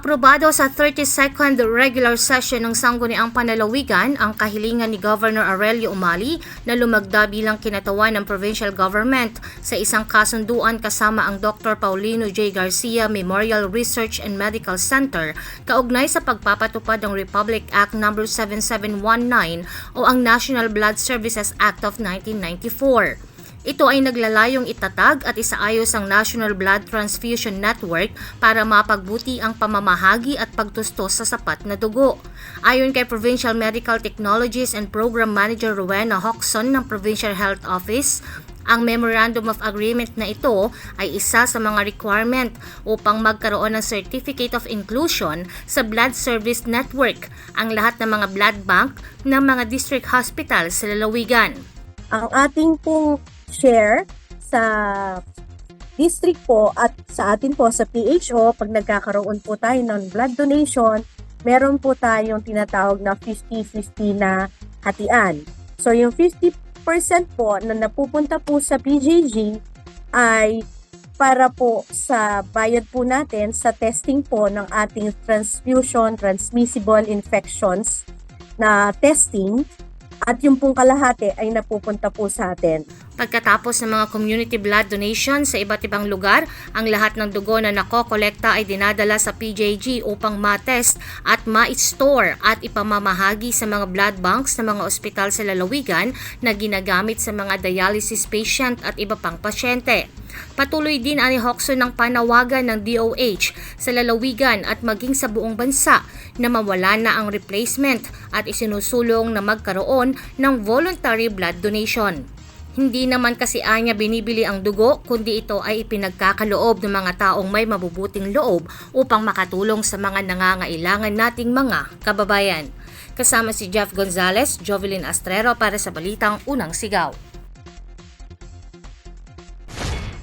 Aprobado sa 32nd regular session ng Sangguniang Panalawigan ang kahilingan ni Governor Aurelio Umali na lumagda bilang kinatawan ng provincial government sa isang kasunduan kasama ang Dr. Paulino J. Garcia Memorial Research and Medical Center kaugnay sa pagpapatupad ng Republic Act No. 7719 o ang National Blood Services Act of 1994. Ito ay naglalayong itatag at isaayos ang National Blood Transfusion Network para mapagbuti ang pamamahagi at pagtustos sa sapat na dugo. Ayon kay Provincial Medical Technologies and Program Manager Rowena Hoxon ng Provincial Health Office, ang Memorandum of Agreement na ito ay isa sa mga requirement upang magkaroon ng Certificate of Inclusion sa Blood Service Network ang lahat ng mga blood bank ng mga district hospital sa lalawigan. ang ating pong share sa district po at sa atin po sa PHO, pag nagkakaroon po tayo ng blood donation, meron po tayong tinatawag na 50-50 na hatian. So yung 50% po na napupunta po sa PJG ay para po sa bayad po natin sa testing po ng ating transfusion transmissible infections na testing at yung pong kalahati ay napupunta po sa atin. Pagkatapos ng mga community blood donation sa iba't ibang lugar, ang lahat ng dugo na nakokolekta ay dinadala sa PJG upang matest at ma-store at ipamamahagi sa mga blood banks ng mga ospital sa lalawigan na ginagamit sa mga dialysis patient at iba pang pasyente. Patuloy din ani Hoxo ng panawagan ng DOH sa lalawigan at maging sa buong bansa na mawala na ang replacement at isinusulong na magkaroon ng voluntary blood donation. Hindi naman kasi anya binibili ang dugo kundi ito ay ipinagkakaloob ng mga taong may mabubuting loob upang makatulong sa mga nangangailangan nating mga kababayan. Kasama si Jeff Gonzalez, Jovelyn Astrero para sa Balitang Unang Sigaw.